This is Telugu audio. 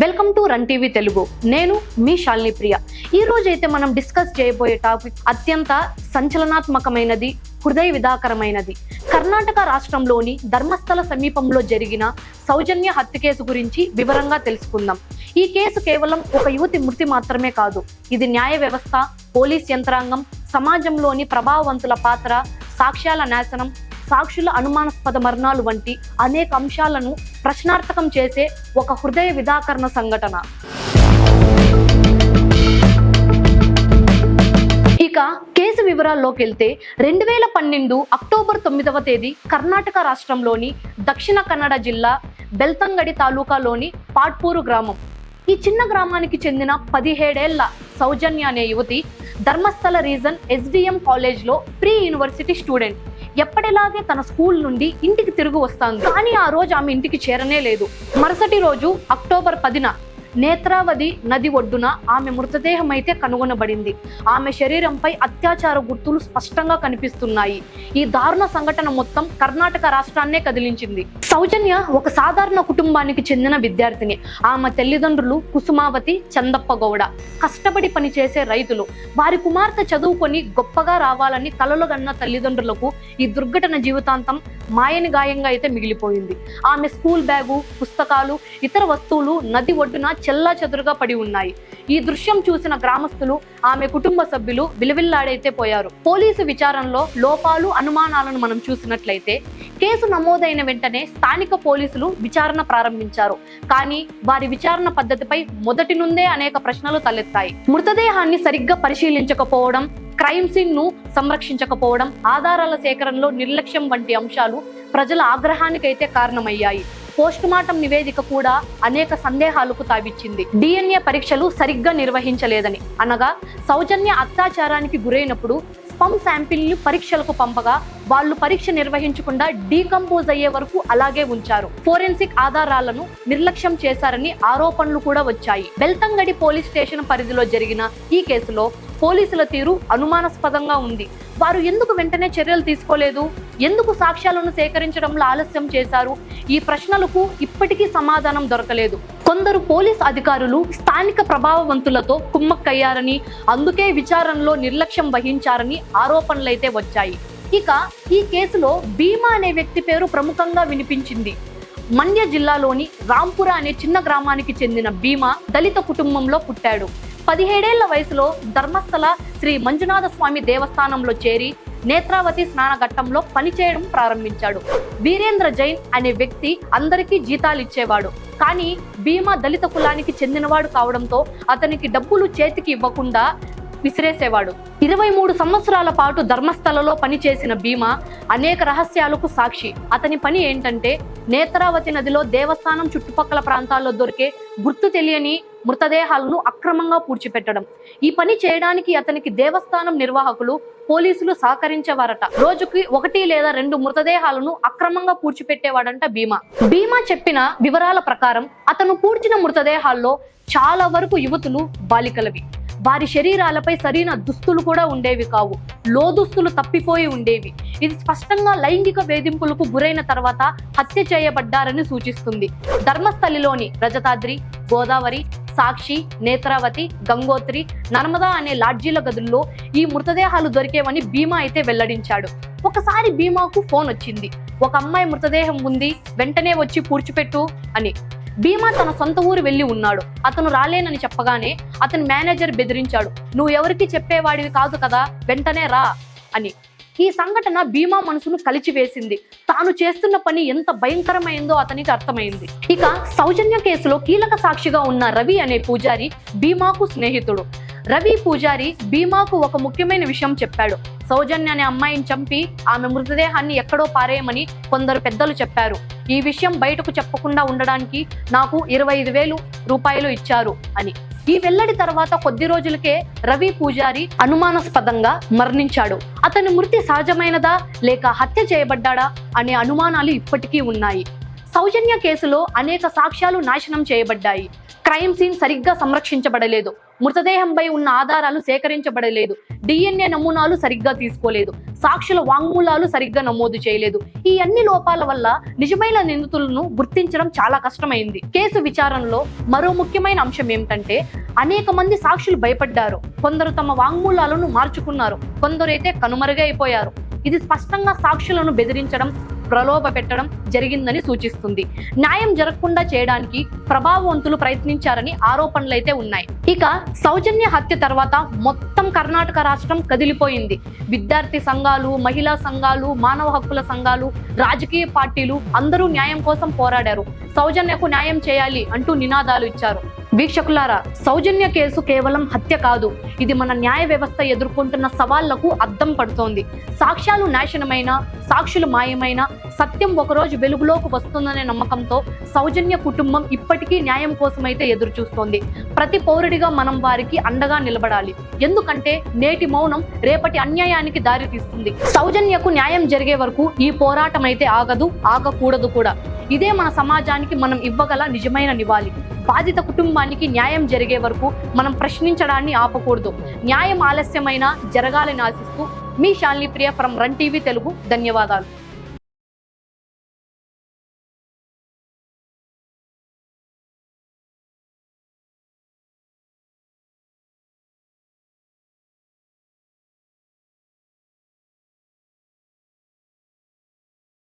Welcome to Run TV Telugu. నేను మీ శాలిని ప్రియ. ఈ రోజు అయితే మనం డిస్కస్ చేయబోయే టాపిక్ అత్యంత సంచలనాత్మకమైనది హృదయ విధాకరమైనది కర్ణాటక రాష్ట్రంలోని ధర్మస్థల సమీపంలో జరిగిన సౌజన్య హత్య కేసు గురించి వివరంగా తెలుసుకుందాం. ఈ కేసు కేవలం ఒక యువతి మృతి మాత్రమే కాదు ఇది న్యాయ వ్యవస్థ పోలీస్ యంత్రాంగం సమాజంలోని ప్రభావవంతుల పాత్ర సాక్ష్యాల నాశనం సాక్షుల అనుమానాస్పద మరణాలు వంటి అనేక అంశాలను ప్రశ్నార్థకం చేసే ఒక హృదయ విదాకరణ సంఘటన. ఇక కేసు వివరాల్లోకి వెళ్తే రెండు వేల పన్నెండు అక్టోబర్ తొమ్మిదవ తేదీ కర్ణాటక రాష్ట్రంలోని దక్షిణ కన్నడ జిల్లా బెల్తంగడి తాలూకాలోని పాట్పూరు గ్రామం. ఈ చిన్న గ్రామానికి చెందిన పదిహేడేళ్ళ సౌజన్య అనే యువతి ధర్మస్థల రీజన్ ఎస్డిఎం కాలేజ్లో ప్రీ యూనివర్సిటీ స్టూడెంట్. ఎప్పటిలాగే తన స్కూల్ నుండి ఇంటికి తిరిగి వస్తాంది. కానీ ఆ రోజు ఆమె ఇంటికి చేరనే లేదు. మరుసటి రోజు అక్టోబర్ పదిన నేత్రావతి నది ఒడ్డున ఆమె మృతదేహం అయితే కనుగొనబడింది. ఆమె శరీరంపై అత్యాచార గుర్తులు స్పష్టంగా కనిపిస్తున్నాయి. ఈ దారుణ సంఘటన మొత్తం కర్ణాటక రాష్ట్రాన్నే కదిలించింది. సౌజన్య ఒక సాధారణ కుటుంబానికి చెందిన విద్యార్థిని. ఆమె తల్లిదండ్రులు కుసుమావతి చందప్ప గౌడ. కష్టపడి పనిచేసే రైతులు. వారి కుమార్తె చదువుకొని గొప్పగా రావాలని కలలు కన్న తల్లిదండ్రులకు ఈ దుర్ఘటన జీవితాంతం మాయని గాయంగా అయితే మిగిలిపోయింది. ఆమె స్కూల్ బ్యాగు పుస్తకాలు ఇతర వస్తువులు నది ఒడ్డున చెల్లా చెదురుగా పడి ఉన్నాయి. ఈ దృశ్యం చూసిన గ్రామస్తులు ఆమె కుటుంబ సభ్యులు విలువిల్లాడైతే పోయారు. పోలీసు విచారణలో లోపాలు అనుమానాలను మనం చూసినట్లయితే కేసు నమోదైన వెంటనే స్థానిక పోలీసులు విచారణ ప్రారంభించారు. కానీ వారి విచారణ పద్ధతిపై మొదటి నుండే అనేక ప్రశ్నలు తలెత్తాయి. మృతదేహాన్ని సరిగ్గా పరిశీలించకపోవడం క్రైమ్ సీన్ను సంరక్షించకపోవడం ఆధారాల సేకరణలో నిర్లక్ష్యం వంటి అంశాలు ప్రజల ఆగ్రహానికైతే కారణమయ్యాయి. పోస్ట్ మార్టం నివేదిక కూడా అనేక సందేహాలకు తావిచ్చింది. డిఎన్ఏ పరీక్షలు సరిగ్గా నిర్వహించలేదని. అనగా సౌజన్య అత్యాచారానికి గురైనప్పుడు స్పమ్ శాంపిల్ పరీక్షలకు పంపగా వాళ్ళు పరీక్ష నిర్వహించకుండా డీకంపోజ్ అయ్యే వరకు అలాగే ఉంచారు. ఫోరెన్సిక్ ఆధారాలను నిర్లక్ష్యం చేశారని ఆరోపణలు కూడా వచ్చాయి. బెల్తంగడి పోలీస్ స్టేషన్ పరిధిలో జరిగిన ఈ కేసులో పోలీసుల తీరు అనుమానాస్పదంగా ఉంది. వారు ఎందుకు వెంటనే చర్యలు తీసుకోలేదు? ఎందుకు సాక్ష్యాలను సేకరించడంలో ఆలస్యం చేశారు? ఈ ప్రశ్నలకు ఇప్పటికీ సమాధానం దొరకలేదు. కొందరు పోలీస్ అధికారులు స్థానిక ప్రభావవంతులతో కుమ్మక్కయ్యారని అందుకే విచారణలో నిర్లక్ష్యం వహించారని ఆరోపణలైతే వచ్చాయి. ఇక ఈ కేసులో భీమా అనే వ్యక్తి పేరు ప్రముఖంగా వినిపించింది. మండ్య జిల్లాలోని రాంపుర అనే చిన్న గ్రామానికి చెందిన భీమా దళిత కుటుంబంలో పుట్టాడు. పదిహేడేళ్ళ వయసులో ధర్మస్థల శ్రీ మంజునాథ స్వామి దేవస్థానంలో చేరి నేత్రావతి స్నానఘట్టంలో పనిచేయడం ప్రారంభించాడు. వీరేంద్ర జైన్ అనే వ్యక్తి అందరికీ జీతాలు ఇచ్చేవాడు. కానీ భీమా దళిత కులానికి చెందినవాడు కావడంతో అతనికి డబ్బులు చేతికి ఇవ్వకుండా విసిరేసేవాడు. ఇరవై మూడు సంవత్సరాల పాటు ధర్మస్థలలో పనిచేసిన భీమా అనేక రహస్యాలకు సాక్షి. అతని పని ఏంటంటే నేత్రావతి నదిలో దేవస్థానం చుట్టుపక్కల ప్రాంతాల్లో దొరికే గుర్తు తెలియని మృతదేహాలను అక్రమంగా పూడ్చిపెట్టడం. ఈ పని చేయడానికి అతనికి దేవస్థానం నిర్వాహకులు పోలీసులు సహకరించేవారట. రోజుకి ఒకటి లేదా రెండు మృతదేహాలను అక్రమంగా పూడ్చిపెట్టేవాడంట భీమా. భీమా చెప్పిన వివరాల ప్రకారం అతను పూడ్చిన మృతదేహాల్లో చాలా వరకు యువతులు బాలికలవి. వారి శరీరాలపై సరైన దుస్తులు కూడా ఉండేవి కావు. లోదుస్తులు తప్పిపోయి ఉండేవి. ఇది స్పష్టంగా లైంగిక వేధింపులకు గురైన తర్వాత హత్య చేయబడ్డారని సూచిస్తుంది. ధర్మస్థలిలోని రజతాద్రి గోదావరి సాక్షి నేత్రావతి గంగోత్రి నర్మదా అనే లాడ్జీల గదుల్లో ఈ మృతదేహాలు దొరికేవని భీమా అయితే వెల్లడించాడు. ఒకసారి భీమాకు ఫోన్ వచ్చింది. ఒక అమ్మాయి మృతదేహం ఉంది వెంటనే వచ్చి పూడ్చిపెట్టు అని. భీమా తన సొంత ఊరు వెళ్ళి ఉన్నాడు. అతను రాలేనని చెప్పగానే అతని మేనేజర్ బెదిరించాడు. నువ్వు ఎవరికి చెప్పేవాడివి కాదు కదా వెంటనే రా అని. ఈ సంఘటన భీమా మనసును కలిచివేసింది. తాను చేస్తున్న పని ఎంత భయంకరమైందో అతనికి అర్థమైంది. ఇక సౌజన్య కేసులో కీలక సాక్షిగా ఉన్న రవి అనే పూజారి భీమాకు స్నేహితుడు. రవి పూజారి భీమాకు ఒక ముఖ్యమైన విషయం చెప్పాడు. సౌజన్య అనే అమ్మాయిని చంపి ఆమె మృతదేహాన్ని ఎక్కడో పారేయమని కొందరు పెద్దలు చెప్పారు. ఈ విషయం బయటకు చెప్పకుండా ఉండడానికి నాకు ఇరవై ఐదు వేలు రూపాయలు ఇచ్చారు అని. ఈ వెల్లడి తర్వాత కొద్ది రోజులకే రవి పూజారి అనుమానాస్పదంగా మరణించాడు. అతని మృతి సహజమైనదా లేక హత్య చేయబడ్డాడా అనే అనుమానాలు ఇప్పటికీ ఉన్నాయి. సౌజన్య కేసులో అనేక సాక్ష్యాలు నాశనం చేయబడ్డాయి. క్రైమ్ సీన్ సరిగ్గా సంరక్షించబడలేదు. మృతదేహంపై ఉన్న ఆధారాలు సేకరించబడలేదు. డిఎన్ఏ నమూనాలు సరిగ్గా తీసుకోలేదు. సాక్షుల వాంగ్మూలాలు సరిగ్గా నమోదు చేయలేదు. ఈ అన్ని లోపాల వల్ల నిజమైన నిందితులను గుర్తించడం చాలా కష్టమైంది. కేసు విచారణలో మరో ముఖ్యమైన అంశం ఏమిటంటే అనేక మంది సాక్షులు భయపడ్డారు. కొందరు తమ వాంగ్మూలాలను మార్చుకున్నారు. కొందరైతే కనుమరుగైపోయారు. ఇది స్పష్టంగా సాక్షులను బెదిరించడం ప్రలోభ పెట్టడం జరిగిందని సూచిస్తుంది. న్యాయం జరగకుండా చేయడానికి ప్రభావవంతులు ప్రయత్నించారని ఆరోపణలైతే ఉన్నాయి. ఇక సౌజన్య హత్య తర్వాత మొత్తం కర్ణాటక రాష్ట్రం కదిలిపోయింది. విద్యార్థి సంఘాలు మహిళా సంఘాలు మానవ హక్కుల సంఘాలు రాజకీయ పార్టీలు అందరూ న్యాయం కోసం పోరాడారు. సౌజన్యకు న్యాయం చేయాలి అంటూ నినాదాలు ఇచ్చారు. వీక్షకులారా సౌజన్య కేసు కేవలం హత్య కాదు. ఇది మన న్యాయ వ్యవస్థ ఎదుర్కొంటున్న సవాళ్ళకు అద్దం పడుతోంది. సాక్ష్యాలు నాశనమైన సాక్షులు మాయమైన సత్యం ఒకరోజు వెలుగులోకి వస్తుందనే నమ్మకంతో సౌజన్య కుటుంబం ఇప్పటికీ న్యాయం కోసమైతే ఎదురు చూస్తోంది ప్రతి పౌరుడిగా మనం వారికి అండగా నిలబడాలి. ఎందుకంటే నేటి మౌనం రేపటి అన్యాయానికి దారి తీస్తుంది. సౌజన్యకు న్యాయం జరిగే వరకు ఈ పోరాటం అయితే ఆగదు ఆగకూడదు కూడా. ఇదే మన సమాజానికి మనం ఇవ్వగల నిజమైన నివాళి. బాధిత కుటుంబానికి న్యాయం జరిగే వరకు మనం ప్రశ్నించడాన్ని ఆపకూడదు. న్యాయం ఆలస్యమైన జరగాలని ఆశిస్తూ మీ Shalini Priya from Run TV Telugu. ధన్యవాదాలు.